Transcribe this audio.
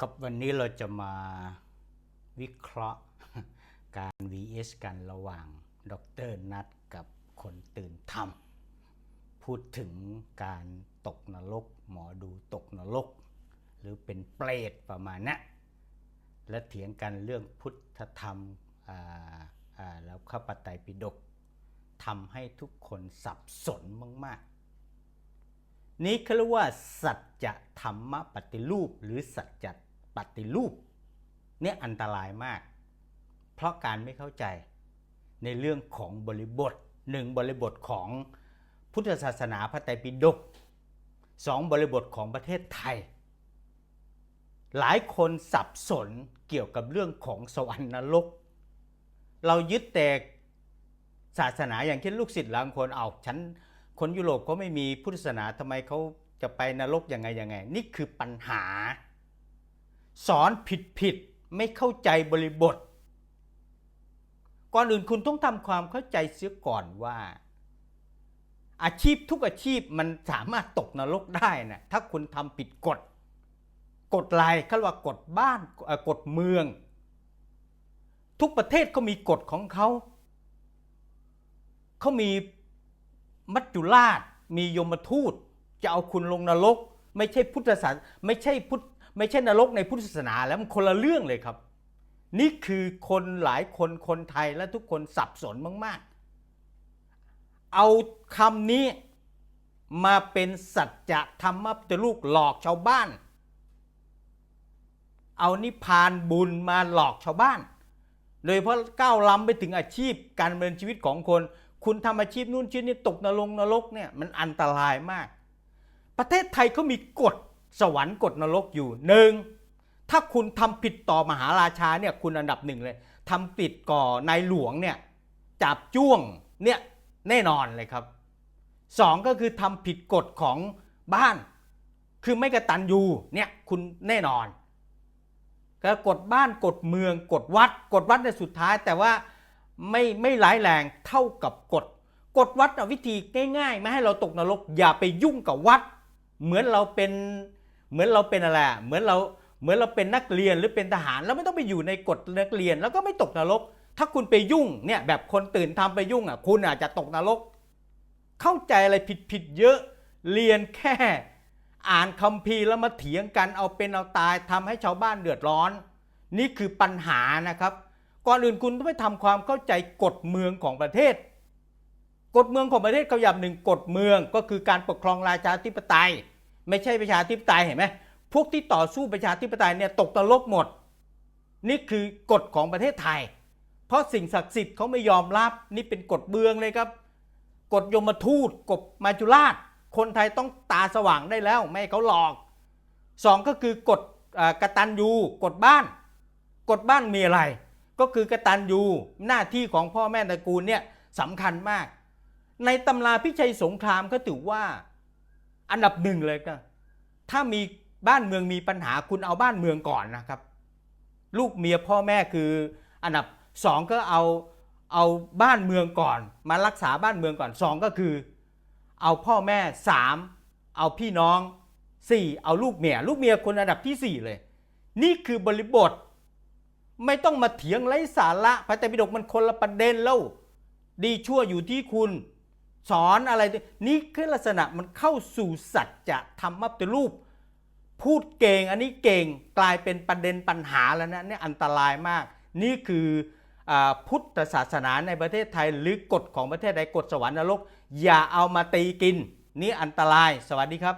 กับวันนี้เราจะมาวิเคราะห์การ vs กันระหว่างดรนัทกับคนตื่นทำพูดถึงการตกนรก หมอดูตกนรก หรือเป็นเปรตประมาณนั้นและเถียงกันเรื่องพุทธธรรมอ่าอ่าแล้วข้าปไตยปิฎกทำให้ทุกคนสับสนมาก ๆ นี้เขาเรียกว่าสัจธรรมปฏิรูปหรือสัจ ปฏิรูปเนี่ยอันตรายมาก เพราะการไม่เข้าใจในเรื่องของบริบทหนึ่งบริบทของพุทธศาสนาพระไตรปิฎกสองบริบทของประเทศไทย หลายคนสับสนเกี่ยวกับเรื่องของสวรรค์นรก เรายึดแต่ศาสนาอย่างเช่นลูกศิษย์บางคนเอาฉันคนยุโรปเขาไม่มีพุทธศาสนาทำไมเขาจะไปนรกยังไงยังไง นี่คือปัญหา สอนผิดผิดไม่เข้าใจบริบท ก่อนอื่นคุณต้องทำความเข้าใจเสียก่อนว่า อาชีพทุกอาชีพมันสามารถตกนรกได้นะถ้าคุณทำผิดกฎ กฎอะไรเขาเรียกว่ากฎบ้านกฎเมือง ทุกประเทศเขามีกฎของเขาเขามีมัจจุราชมียมทูต จะเอาคุณลงนรก ไม่ใช่พุทธศาสไม่ใช่พุทธ ไม่ใช่นรกในพุทธศาสนาแล้วมันคนละเรื่องเลยครับ นี่คือคนหลายคนคนไทยและทุกคนสับสนมาก ๆ เอาคำนี้มาเป็นสัจธรรมปฏิรูปหลอกชาวบ้าน เอานิพพานบุญมาหลอกชาวบ้าน โดยเฉพาะก้าวล้ำไปถึงอาชีพการดำเนินชีวิตของคน คุณทำอาชีพนู่นชีพนี้ตกนรกนรกเนี่ยมันอันตรายมาก ประเทศไทยเขามีกฎ สวรรค์กฎนรกอยู่หนึ่งถ้าคุณทำผิดต่อมหาราชาเนี่ยคุณอันดับหนึ่งเลยทำผิดก่อนายหลวงเนี่ยจับจ้วงเนี่ยแน่นอนเลยครับสองก็คือทำผิดกฎของบ้าน คือไม่กระตันยูเนี่ยคุณแน่นอนก็กฎบ้านกฎเมืองกฎวัดกฎวัดในสุดท้ายแต่ว่าไม่ไม่ร้ายแรงเท่ากับกฎกฎวัดเอาวิธีง่ายๆ ไม่ให้เราตกนรกอย่าไปยุ่งกับวัด เหมือนเราเป็น เหมือนเราเป็นอะไรเหมือนเราเหมือนเราเป็นนักเรียนหรือเป็นทหารแล้วไม่ต้องไปอยู่ในกฎนักเรียน แล้วก็ไม่ตกนรก ถ้าคุณไปยุ่งเนี่ยแบบคนตื่นทำไปยุ่งอะคุณอาจจะตกนรก เข้าใจอะไรผิดผิดเยอะเรียนแค่อ่านคัมภีร์แล้วมาเถียงกันเอาเป็นเอาตายทำให้ชาวบ้านเดือดร้อน นี่คือปัญหานะครับ ก่อนอื่นคุณต้องไปทำความเข้าใจกฎเมืองของประเทศ กฎเมืองของประเทศขยับหนึ่งกฎเมืองก็คือการปกครองราชาธิปไตย ไม่ใช่ประชาธิปไตยเห็นไหมพวกที่ต่อสู้ประชาธิปไตยเนี่ยตกตะลกหมด นี่คือกฎของประเทศไทย เพราะสิ่งศักดิ์สิทธิ์เขาไม่ยอมรับนี่เป็นกฎเมืองเลยครับกฎยมทูตกฎมาจุราช คนไทยต้องตาสว่างได้แล้ว ไม่เขาหลอกสองก็คือกฎเอ่อกตัญญูกฎบ้าน กฎบ้านมีอะไร ก็คือกตัญญูหน้าที่ของพ่อแม่ตระกูลเนี่ยสำคัญมาก ในตำราพิชัยสงครามก็ถือว่า อันดับหนึ่งเลยก็ถ้ามีบ้านเมืองมีปัญหาคุณเอาบ้านเมืองก่อนนะครับ ลูกเมียพ่อแม่คือ อันดับสองก็เอาเอาบ้านเมืองก่อน มารักษาบ้านเมืองก่อนสองก็คือ เอาพ่อแม่สามเอาพี่น้องสี่เอาลูกเมียลูกเมียคนอันดับที่สี่เลย นี่คือบริบท ไม่ต้องมาเถียงไร้สาระพระไตรปิฎกมันคนละประเด็นแล้ว ดีชั่วอยู่ที่คุณ สอนอะไรด้วนี่คือลักษณะมันเข้าสู่สัจจะธรรมปฏิรูป พูดเก่งอันนี้เก่งกลายเป็นประเด็นปัญหาแล้วนะนี่อันตรายมาก นี่คืออพุทธศาสนาในประเทศไทยหรือกฎของประเทศใดกฎสวรรค์นรก อย่าเอามาตีกิน นี่อันตรายสวัสดีครับ